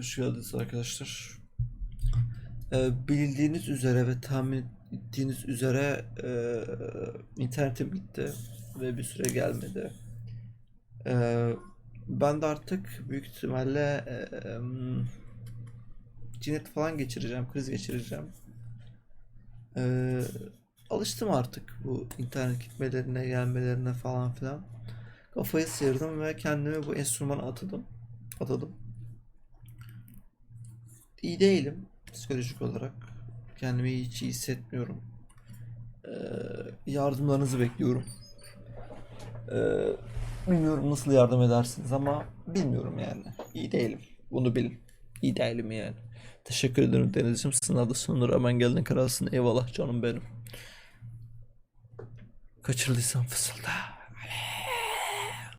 geldiniz arkadaşlar. Ee, bildiğiniz üzere ve tahmin ettiğiniz üzere e, internetim gitti ve bir süre gelmedi. Ee, ben de artık büyük ihtimalle e, cinnet falan geçireceğim, kriz geçireceğim. Ee, alıştım artık bu internet gitmelerine, gelmelerine falan filan. Kafayı sıyırdım ve kendimi bu enstrümana atadım. Atadım. İyi değilim psikolojik olarak. Kendimi hiç iyi hissetmiyorum. Ee, yardımlarınızı bekliyorum. Ee, bilmiyorum nasıl yardım edersiniz ama bilmiyorum yani. İyi değilim. Bunu bilin. İyi değilim yani. Teşekkür ederim Deniz'ciğim. Sınavda sonunda hemen geldin kralsın. Eyvallah canım benim. Kaçırdıysam fısılda.